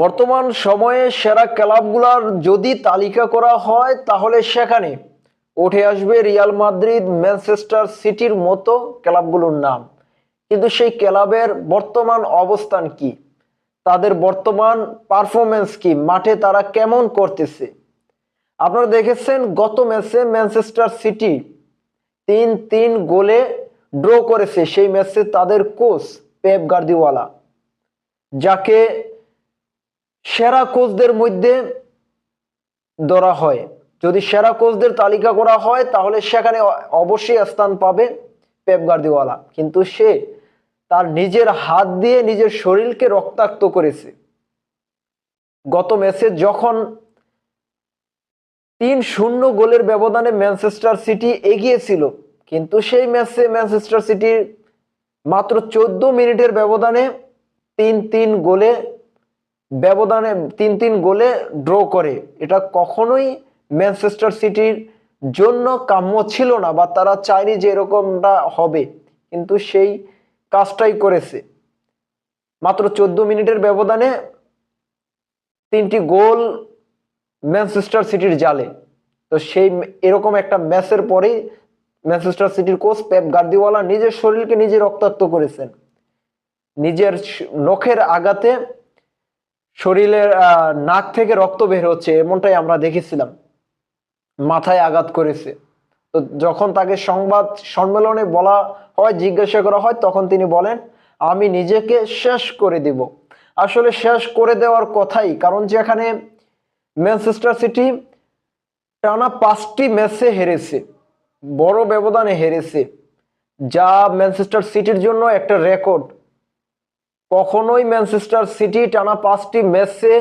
বর্তমান সময়ে সেরা ক্লাবগুলোর যদি তালিকা করা হয়, তাহলে সেখানে উঠে আসবে রিয়াল মাদ্রিদ, ম্যানচেস্টার সিটির মতো ক্লাবগুলোর নাম। কিন্তু সেই ক্লাবের বর্তমান অবস্থান কি? তাদের বর্তমান পারফরমেন্স কি? মাঠে তারা কেমন করতেছে? আপনারা দেখেছেন, গত ম্যাচে ম্যানচেস্টার সিটি তিন তিন গোলে ড্র করেছে। সেই ম্যাচে তাদের কোচ পেপ গার্দিওয়ালা, যাকে সেরা কোচদের মধ্যে ধরা হয়। যদি সেরা কোচদের তালিকা করা হয়, তাহলে সেখানে অবশ্যই স্থান পাবে পেপ গার্দিওয়ালা। কিন্তু সে তার নিজের হাত দিয়ে নিজের শরীরকে রক্তাক্ত করেছে। গত ম্যাচে যখন তিন শূন্য গোলের ব্যবধানে ম্যানচেস্টার সিটি এগিয়েছিল, কিন্তু সেই ম্যাচে ম্যানচেস্টার সিটির মাত্র চোদ্দ মিনিটের ব্যবধানে তিন তিন গোলে ব্যবধানে তিন তিন গোলে ড্র করে। এটা কখনোই ম্যানচেস্টার সিটির জন্য কাম্য ছিল না বা তারা চায়নি যে এরকমটা হবে। কিন্তু সেই কাজটাই করেছে। মাত্র চোদ্দ মিনিটের ব্যবধানে তিনটি গোল ম্যানচেস্টার সিটির জালে। তো সেই এরকম একটা ম্যাচের পরেই ম্যানচেস্টার সিটির কোচ পেপ গার্দিওয়ালা নিজের শরীরকে নিজে রক্তাক্ত করেছেন। নিজের নখের আঘাতে শরীরের নাক থেকে রক্ত বের হচ্ছে, এমনটাই আমরা দেখেছিলাম। মাথায় আঘাত করেছে। তো যখন তাকে সংবাদ সম্মেলনে বলা হয়, জিজ্ঞাসা করা হয়, তখন তিনি বলেন, আমি নিজেকে শেষ করে দিব। আসলে শেষ করে দেওয়ার কথাই, কারণ যেখানে ম্যানচেস্টার সিটি টানা পাঁচটি ম্যাচে হেরেছে, বড় ব্যবধানে হেরেছে। যা ম্যানচেস্টার সিটির জন্য একটা রেকর্ড। কখনোই ম্যানচেস্টার সিটি টানা পাঁচটি ম্যাচে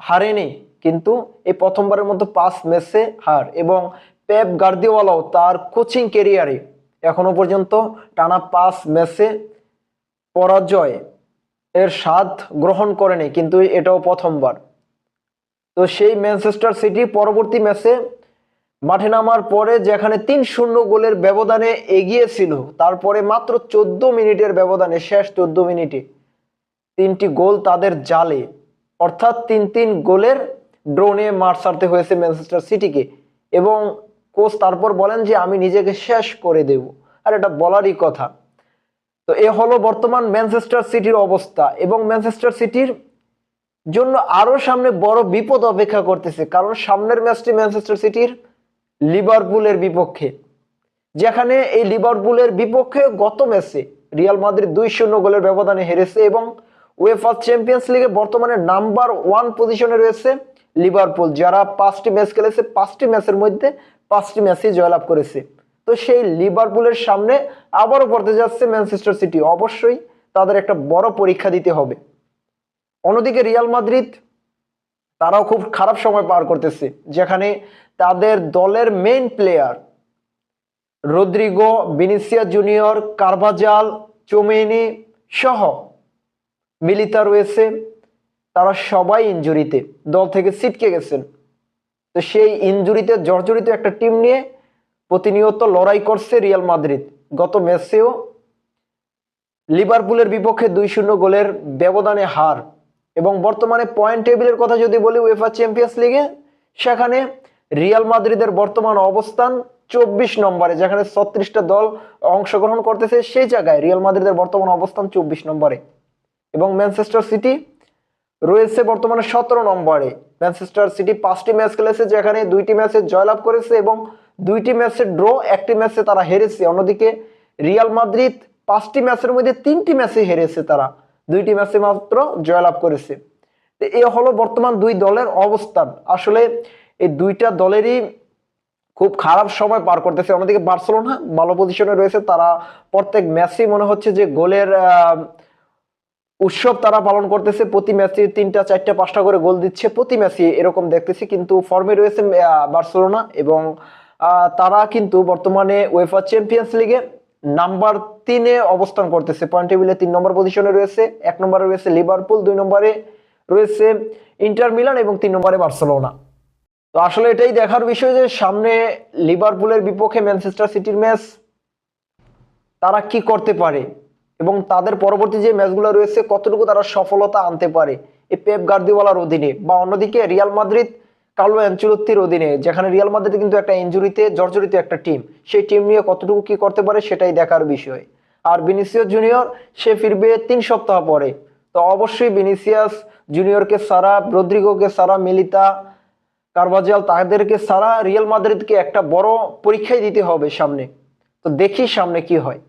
হারেনি, কিন্তু এই প্রথমবারের মতো পাঁচ ম্যাচে হার এবং পেপ গার্দিওয়ালাও তার কোচিং কেরিয়ারে এখনও পর্যন্ত টানা পাঁচ ম্যাচে পরাজয় এর স্বাদ গ্রহণ করেনি, কিন্তু এটাও প্রথমবার। তো সেই ম্যানচেস্টার সিটি পরবর্তী ম্যাচে মাঠে নামার পরে যেখানে তিন শূন্য গোলের ব্যবধানে এগিয়েছিল, তারপরে মাত্র চোদ্দ মিনিটের ব্যবধানে শেষ চোদ্দ মিনিটে তিনটি গোল তাদের জালে। অর্থাৎ তিন তিন গোলের ড্রোনে মাঠ সারতে হয়েছে ম্যানচেস্টার সিটিকে। এবং কোচ তারপর বলেন যে, আমি নিজেকে শেষ করে দেব। আর এটা বলারই কথা। তো এ হলো বর্তমান ম্যানচেস্টার সিটির অবস্থা। এবং ম্যানচেস্টার সিটির জন্য আরও সামনে বড় বিপদ অপেক্ষা করতেছে। কারণ সামনের ম্যাচটি ম্যানচেস্টার সিটির লিভারপুলের বিপক্ষে। যেখানে এই লিভারপুলের বিপক্ষে গত ম্যাচে রিয়াল মাদ্রিদ দুই শূন্য গোলের ব্যবধানে হেরেছে এবং উয়েফা চ্যাম্পিয়ন্স লিগে বর্তমানে নাম্বার ওয়ান পজিশনে রয়েছে লিভারপুল যারা পাঁচটি ম্যাচ খেলেছে, পাঁচটি ম্যাচের মধ্যে পাঁচটি ম্যাচই জয়লাভ করেছে। তো সেই লিভারপুলের সামনে আবারও পড়তে যাচ্ছে ম্যানচেস্টার সিটি অবশ্যই তাদের একটা বড় পরীক্ষা দিতে হবে। অন্যদিকে রিয়াল মাদ্রিদ তারাও খুব খারাপ সময় পার করতেছে, যেখানে তাদের দলের main player Rodrygo Vinicius Junior, Carvajal, Tchouameni সহ মিলিতা রয়েছে, তারা সবাই ইনজুরিতে দল থেকে ছিটকে গেছেন। তো সেই ইনজুরিতে জর্জরিত একটা টিম নিয়ে প্রতিনিয়ত লড়াই করছে রিয়াল মাদ্রিদ। গত ম্যাচেও লিভারপুলের বিপক্ষে দুই শূন্য গোলের ব্যবধানে হার এবং বর্তমানে পয়েন্ট টেবিলের কথা যদি বলি উয়েফা চ্যাম্পিয়ন্স লিগে সেখানে রিয়াল মাদ্রিদের বর্তমান অবস্থান চব্বিশ নম্বরে, যেখানে ছত্রিশটা দল অংশগ্রহণ করতেছে, সেই জায়গায় রিয়াল মাদ্রিদের বর্তমান অবস্থান চব্বিশ নম্বরে। এবং ম্যানচেস্টার সিটি রয়েছে বর্তমানে সতেরো নম্বরে। ম্যানচেস্টার সিটি পাঁচটি ম্যাচ খেলেছে, যেখানে দুইটি ম্যাচে জয়লাভ করেছে এবং দুইটি ম্যাচে ড্র, একটি ম্যাচে তারা হেরেছে। অন্যদিকে রিয়াল মাদ্রিদ পাঁচটি ম্যাচের মধ্যে তিনটি ম্যাচে হেরেছে তারা। দুইটি ম্যাচে মাত্র জয়লাভ করেছে। এ হলো বর্তমান দুই দলের অবস্থান। আসলে এই দুইটা দলেরই খুব খারাপ সময় পার করতেছে। অন্যদিকে বার্সেলোনা ভালো পজিশনে রয়েছে। তারা প্রত্যেক ম্যাচেই মনে হচ্ছে যে গোলের উৎসব তারা পালন করতেছে। প্রতি ম্যাচে তিনটা, চারটা, পাঁচটা করে গোল দিচ্ছে। প্রতি ম্যাচে এরকম দেখতেছি, কিন্তু ফর্মে রয়েছে বার্সেলোনা এবং তারা কিন্তু বর্তমানে ওয়েফা চ্যাম্পিয়ন্স লিগে নাম্বার তিনে অবস্থান করতেছে। পয়েন্ট টেবিলে তিন নম্বর পজিশনে রয়েছে, এক নম্বরে রয়েছে লিভারপুল দুই নম্বরে রয়েছে ইন্টার মিলান এবং তিন নম্বরে বার্সেলোনা। তো আসলে এটাই দেখার বিষয় যে সামনে লিভারপুলের বিপক্ষে ম্যানচেস্টার সিটির ম্যাচ তারা কি করতে পারে? এবং তাদের পরবর্তী যে ম্যাচগুলো রয়েছে, কতটুকু তারা সফলতা আনতে পারে এই পেপ গার্দিওয়ালার অধীনে? বা অন্যদিকে রিয়াল মাদ্রিদ, কার্লো অ্যাঞ্চলত্তির অধীনে, যেখানে রিয়াল মাদ্রিদ কিন্তু একটা ইঞ্জুরিতে জর্জরিত একটা টিম। সেই টিম নিয়ে কতটুকু কি করতে পারে সেটাই দেখার বিষয়। আর বিনিসিয়াস জুনিয়র, সে ফিরবে তিন সপ্তাহ পরে। তো অবশ্যই ভিনিসিয়াস জুনিয়রকে সারা, রদ্রিগোকে সারা, মিলিতা, কারবাজাল তাদেরকে সারা, রিয়াল মাদ্রিদকে একটা বড় পরীক্ষাই দিতে হবে সামনে। তো দেখি সামনে কি হয়।